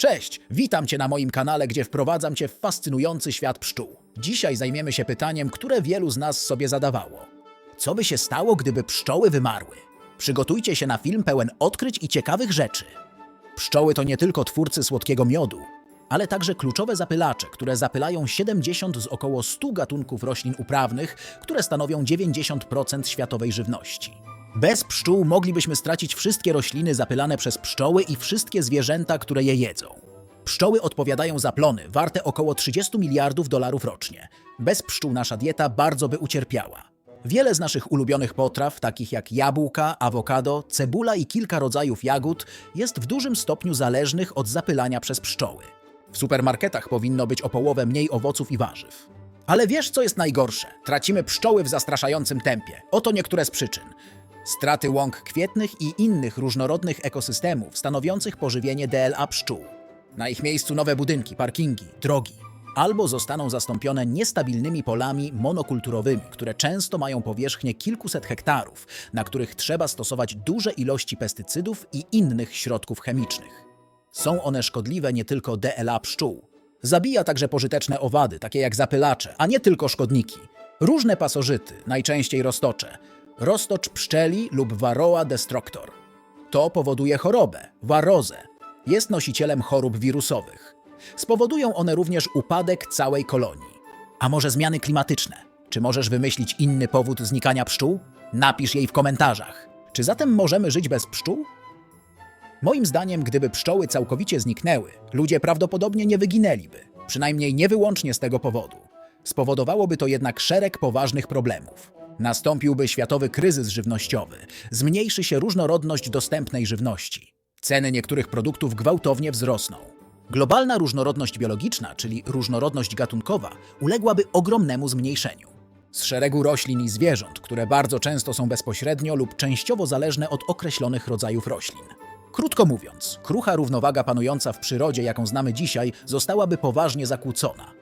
Cześć, witam Cię na moim kanale, gdzie wprowadzam Cię w fascynujący świat pszczół. Dzisiaj zajmiemy się pytaniem, które wielu z nas sobie zadawało. Co by się stało, gdyby pszczoły wymarły? Przygotujcie się na film pełen odkryć i ciekawych rzeczy. Pszczoły to nie tylko twórcy słodkiego miodu, ale także kluczowe zapylacze, które zapylają 70 z około 100 gatunków roślin uprawnych, które stanowią 90% światowej żywności. Bez pszczół moglibyśmy stracić wszystkie rośliny zapylane przez pszczoły i wszystkie zwierzęta, które je jedzą. Pszczoły odpowiadają za plony, warte około 30 miliardów dolarów rocznie. Bez pszczół nasza dieta bardzo by ucierpiała. Wiele z naszych ulubionych potraw, takich jak jabłka, awokado, cebula i kilka rodzajów jagód, jest w dużym stopniu zależnych od zapylania przez pszczoły. W supermarketach powinno być o połowę mniej owoców i warzyw. Ale wiesz, co jest najgorsze? Tracimy pszczoły w zastraszającym tempie. Oto niektóre z przyczyn. Straty łąk kwietnych i innych różnorodnych ekosystemów stanowiących pożywienie DLA pszczół. Na ich miejscu nowe budynki, parkingi, drogi. Albo zostaną zastąpione niestabilnymi polami monokulturowymi, które często mają powierzchnię kilkuset hektarów, na których trzeba stosować duże ilości pestycydów i innych środków chemicznych. Są one szkodliwe nie tylko DLA pszczół. Zabija także pożyteczne owady, takie jak zapylacze, a nie tylko szkodniki. Różne pasożyty, najczęściej roztocze. Roztocz pszczeli lub Varroa destructor. To powoduje chorobę, warozę. Jest nosicielem chorób wirusowych. Spowodują one również upadek całej kolonii. A może zmiany klimatyczne? Czy możesz wymyślić inny powód znikania pszczół? Napisz jej w komentarzach. Czy zatem możemy żyć bez pszczół? Moim zdaniem, gdyby pszczoły całkowicie zniknęły, ludzie prawdopodobnie nie wyginęliby, przynajmniej nie wyłącznie z tego powodu. Spowodowałoby to jednak szereg poważnych problemów. Nastąpiłby światowy kryzys żywnościowy, zmniejszy się różnorodność dostępnej żywności. Ceny niektórych produktów gwałtownie wzrosną. Globalna różnorodność biologiczna, czyli różnorodność gatunkowa, uległaby ogromnemu zmniejszeniu. Z szeregu roślin i zwierząt, które bardzo często są bezpośrednio lub częściowo zależne od określonych rodzajów roślin. Krótko mówiąc, krucha równowaga panująca w przyrodzie, jaką znamy dzisiaj, zostałaby poważnie zakłócona,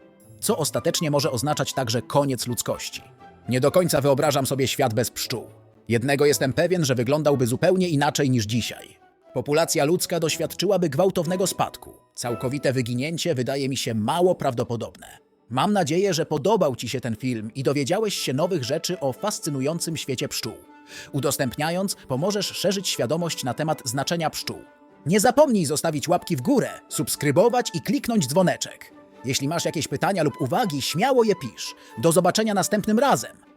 co ostatecznie może oznaczać także koniec ludzkości. Nie do końca wyobrażam sobie świat bez pszczół. Jednego jestem pewien, że wyglądałby zupełnie inaczej niż dzisiaj. Populacja ludzka doświadczyłaby gwałtownego spadku. Całkowite wyginięcie wydaje mi się mało prawdopodobne. Mam nadzieję, że podobał Ci się ten film i dowiedziałeś się nowych rzeczy o fascynującym świecie pszczół. Udostępniając, pomożesz szerzyć świadomość na temat znaczenia pszczół. Nie zapomnij zostawić łapki w górę, subskrybować i kliknąć dzwoneczek. Jeśli masz jakieś pytania lub uwagi, śmiało je pisz. Do zobaczenia następnym razem.